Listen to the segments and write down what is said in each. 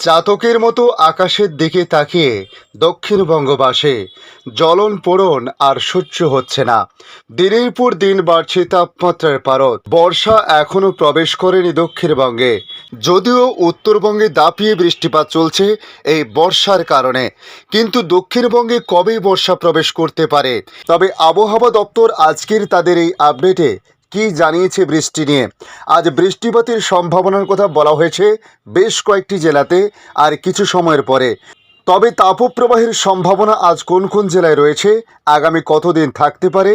চাতকের মতো আকাশের দিকে তাকিয়ে দক্ষিণবঙ্গবাসে জ্বলন পোড়ন আর সহ্য হচ্ছে না। দিনের পর দিন বাড়ছে তাপমাত্রার পারদ। বর্ষা এখনও প্রবেশ করেনি দক্ষিণবঙ্গে। যদিও উত্তরবঙ্গে দাপিয়ে বৃষ্টিপাত চলছে এই বর্ষার কারণে। কিন্তু দক্ষিণবঙ্গে কবে বর্ষা প্রবেশ করতে পারে? তবে আবহাওয়া দপ্তর আজকের তাদের এই আপডেটে কি জানিয়েছে বৃষ্টি নিয়ে? আজ বৃষ্টিপাতের সম্ভাবনার কথা বলা হয়েছে বেশ কয়েকটি জেলাতে আর কিছু সময়ের পরে। তবে তাপপ্রবাহের সম্ভাবনা আজ কোন কোন জেলায় রয়েছে, আগামী কতদিন থাকতে পারে,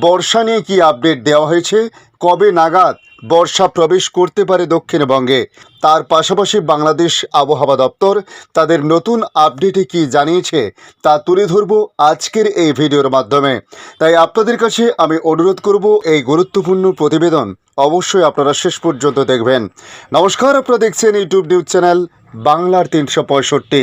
বর্ষা নিয়ে কি আপডেট দেওয়া হয়েছে, কবে নাগাদ বর্ষা প্রবেশ করতে পারে দক্ষিণবঙ্গে। তার পাশাপাশি বাংলাদেশ আবহাওয়া দপ্তর তাদের নতুন আপডেটে কি জানিয়েছে তা তুলে ধরব আজকের এই ভিডিওর মাধ্যমে। তাই আপনাদের কাছে আমি অনুরোধ করব এই গুরুত্বপূর্ণ প্রতিবেদন অবশ্যই আপনারা শেষ পর্যন্ত দেখবেন। নমস্কার, আপনারা দেখছেন ইউটিউব নিউজ চ্যানেল বাংলার তিনশো পঁয়ষট্টি।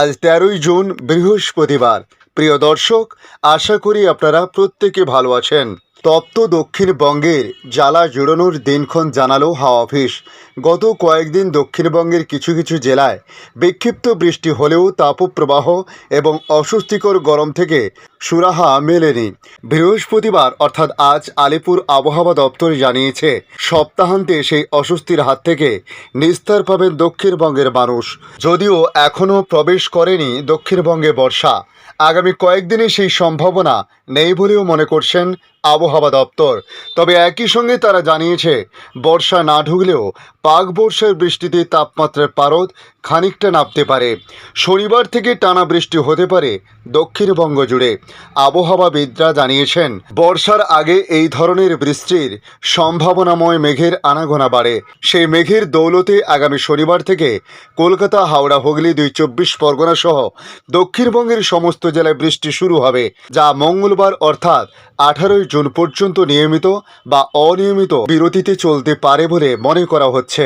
আজ তেরোই জুন, বৃহস্পতিবার। প্রিয় দর্শক, আশা করি আপনারা প্রত্যেকে ভালো আছেন। তপ্ত দক্ষিণবঙ্গের জ্বালা জুড়োনোর দিনক্ষণ জানালো হাওয়া অফিস। গত কয়েকদিন দক্ষিণবঙ্গের কিছু কিছু জেলায় বিক্ষিপ্ত বৃষ্টি হলেও তাপপ্রবাহ এবং অস্বস্তিকর গরম থেকে সুরাহা মেলেনি। বৃহস্পতিবার, অর্থাৎ আজ, আলিপুর আবহাওয়া দপ্তর জানিয়েছে, সপ্তাহান্তে সেই অস্বস্তির হাত থেকে নিস্তার পাবেন দক্ষিণবঙ্গের মানুষ। যদিও এখনও প্রবেশ করেনি দক্ষিণবঙ্গে বর্ষা। আগামী কয়েকদিনে সেই সম্ভাবনা নেই বলেও মনে করছেন আবহাওয়া দপ্তর। তবে একই সঙ্গে তারা জানিয়েছে, বর্ষা না ঢুকলেও পাক বর্ষার বৃষ্টিতে তাপমাত্রার পারদ খানিকটা নামতে পারে। শনিবার থেকে টানা বৃষ্টি হতে পারে দক্ষিণবঙ্গ জুড়ে। আবহাওয়াবিদরা জানিয়েছেন, বর্ষার আগে এই ধরনের বৃষ্টির সম্ভাবনাময় মেঘের আনাগোনা বাড়ে। সেই মেঘের দৌলতে আগামী শনিবার থেকে কলকাতা, হাওড়া, হুগলি দুই চব্বিশ পরগনা সহ দক্ষিণবঙ্গের সমস্ত জেলায় বৃষ্টি শুরু হবে, যা মঙ্গলবার অর্থাৎ আঠারোই জুন পর্যন্ত নিয়মিত বা অনিয়মিত বিরতিতে চলতে পারে বলে মনে করা হচ্ছে।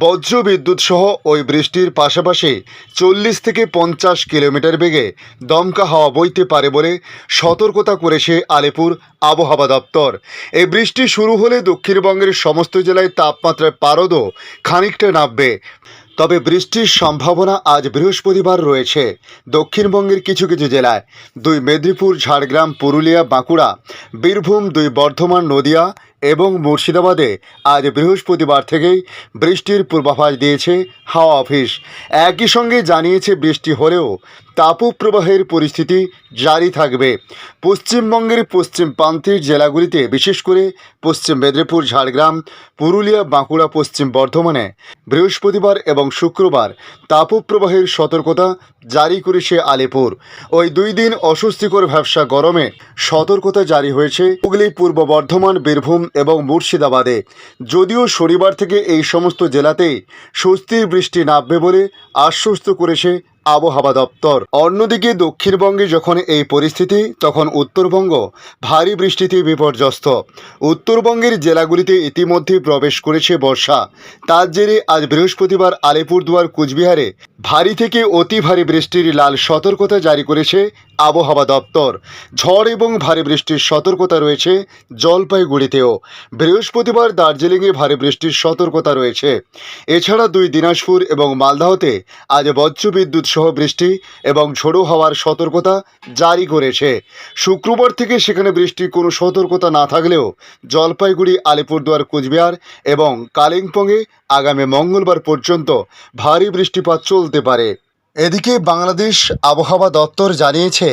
বজ্র বিদ্যুৎ সহ ওই বৃষ্টির পাশাপাশি চল্লিশ থেকে পঞ্চাশ কিলোমিটার বেগে দমকা হাওয়া বইতে পারে বলে সতর্কতা করেছে আলিপুর আবহাওয়া দপ্তর। এই বৃষ্টি শুরু হলে দক্ষিণবঙ্গের সমস্ত জেলায় তাপমাত্রার পারদও খানিকটা নামবে। তবে বৃষ্টির সম্ভাবনা আজ বৃহস্পতিবার রয়েছে। দক্ষিণবঙ্গের কিছু কিছু জেলায় দুই মেদিনীপুর, ঝাড়গ্রাম, পুরুলিয়া, বাঁকুড়া, বীরভূম, দুই বর্ধমান, নদিয়া এবং মুর্শিদাবাদে আজ বৃহস্পতিবার থেকেই বৃষ্টির পূর্বাভাস দিয়েছে হাওয়া অফিস। একই সঙ্গে জানিয়েছে বৃষ্টি হলেও তাপপ্রবাহের পরিস্থিতি জারি থাকবে। পশ্চিমবঙ্গের পশ্চিম প্রান্তের জেলাগুলিতে, বিশেষ করে পশ্চিম মেদিনীপুর, ঝাড়গ্রাম, পুরুলিয়া, বাঁকুড়া, পশ্চিম বর্ধমানে বৃহস্পতিবার এবং শুক্রবার তাপপ্রবাহের সতর্কতা জারি করেছে আলিপুর। ওই দুই দিন অস্বস্তিকর ব্যবসা গরমে সতর্কতা জারি হয়েছে। হুগলি, পূর্ব বর্ধমান, বীরভূম এবং মুর্শিদাবাদে। যদিও শনিবার থেকে এই সমস্ত জেলাতেই স্বস্তির বৃষ্টি নামবে বলে আশ্বস্ত করেছে আবহাওয়া দপ্তর। অন্যদিকে দক্ষিণবঙ্গে যখন এই পরিস্থিতি, তখন উত্তরবঙ্গ ভারী বৃষ্টিতে বিপর্যস্ত। উত্তরবঙ্গের জেলাগুলিতে ইতিমধ্যে প্রবেশ করেছে বর্ষা। তার জেরে আজ বৃহস্পতিবার আলিপুরদুয়ার, কুচবিহারে ভারী থেকে অতি ভারী বৃষ্টির লাল সতর্কতা জারি করেছে আবহাওয়া দপ্তর। ঝড় এবং ভারী বৃষ্টির সতর্কতা রয়েছে জলপাইগুড়িতেও। বৃহস্পতিবার দার্জিলিংয়ে ভারী বৃষ্টির সতর্কতা রয়েছে। এছাড়া দুই দিনাজপুর এবং মালদাহতে আজ বজ্রবিদ্যুৎ সহ বৃষ্টি এবং ঝোড়ো হওয়ার সতর্কতা জারি করেছে। শুক্রবার থেকে সেখানে বৃষ্টির কোনো সতর্কতা না থাকলেও জলপাইগুড়ি, আলিপুরদুয়ার, কুচবিহার এবং কালিম্পংয়ে আগামী মঙ্গলবার পর্যন্ত ভারী বৃষ্টিপাত চলতে পারে। এদিকে বাংলাদেশ আবহাওয়া দপ্তর জানিয়েছে,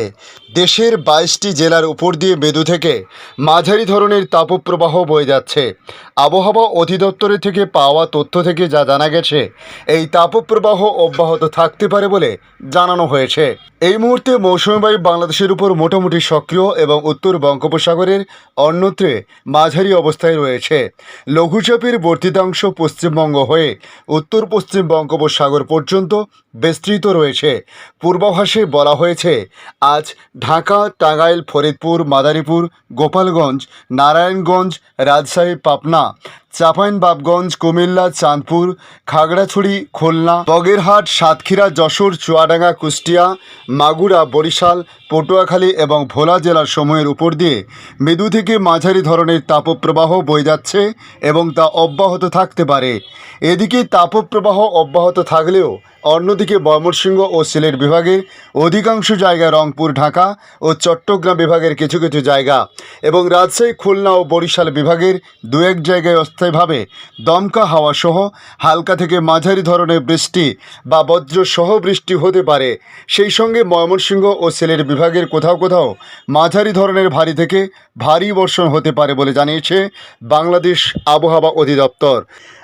দেশের বাইশটি জেলার উপর দিয়ে মেদু থেকে মাঝারি ধরনের তাপপ্রবাহ বয়ে যাচ্ছে। আবহাওয়া অধিদপ্তরের থেকে পাওয়া তথ্য থেকে যা জানা গেছে, এই তাপপ্রবাহ অব্যাহত থাকতে পারে বলে জানানো হয়েছে। এই মুহূর্তে মৌসুমি বায়ু বাংলাদেশের উপর মোটামুটি সক্রিয় এবং উত্তর বঙ্গোপসাগরের অন্যত্রে মাঝারি অবস্থায় রয়েছে। লঘুচাপের বর্ধিতাংশ পশ্চিমবঙ্গ হয়ে উত্তর পশ্চিম বঙ্গোপসাগর পর্যন্ত বিস্তৃত রয়েছে। পূর্বাভাসে বলা হয়েছে, আজ ঢাকা, টাঙ্গাইল, ফরিদপুর, মাদারীপুর, গোপালগঞ্জ, নারায়ণগঞ্জ, রাজশাহী, পাবনা, চাঁপাইনবাবগঞ্জ, কুমিল্লা, চাঁদপুর, খাগড়াছড়ি, খুলনা, বগেরহাট, সাতক্ষীরা, যশোর, চুয়াডাঙ্গা, কুষ্টিয়া, মাগুরা, বরিশাল, পটুয়াখালী এবং ভোলা জেলার সমূহের উপর দিয়ে মৃদু থেকে মাঝারি ধরনের তাপপ্রবাহ বয়ে যাচ্ছে এবং তা অব্যাহত থাকতে পারে। এদিকে তাপপ্রবাহ অব্যাহত থাকলেও অন্যদিকে ময়মনসিংহ ও সিলেট বিভাগের অধিকাংশ জায়গা রংপুর, ঢাকা ও চট্টগ্রাম বিভাগের কিছু কিছু জায়গা এবং রাজশাহী, খুলনা ও বরিশাল বিভাগের দু এক জায়গায় অস্থায়ীভাবে দমকা হাওয়া সহ হালকা থেকে মাঝারি ধরনের বৃষ্টি বা বজ্র সহ বৃষ্টি হতে পারে। সেই সঙ্গে ময়মনসিংহ ও সিলেট বিভাগের কোথাও কোথাও মাঝারি ধরনের ভারী থেকে ভারী বর্ষণ হতে পারে বলে জানিয়েছে বাংলাদেশ আবহাওয়া অধিদপ্তর।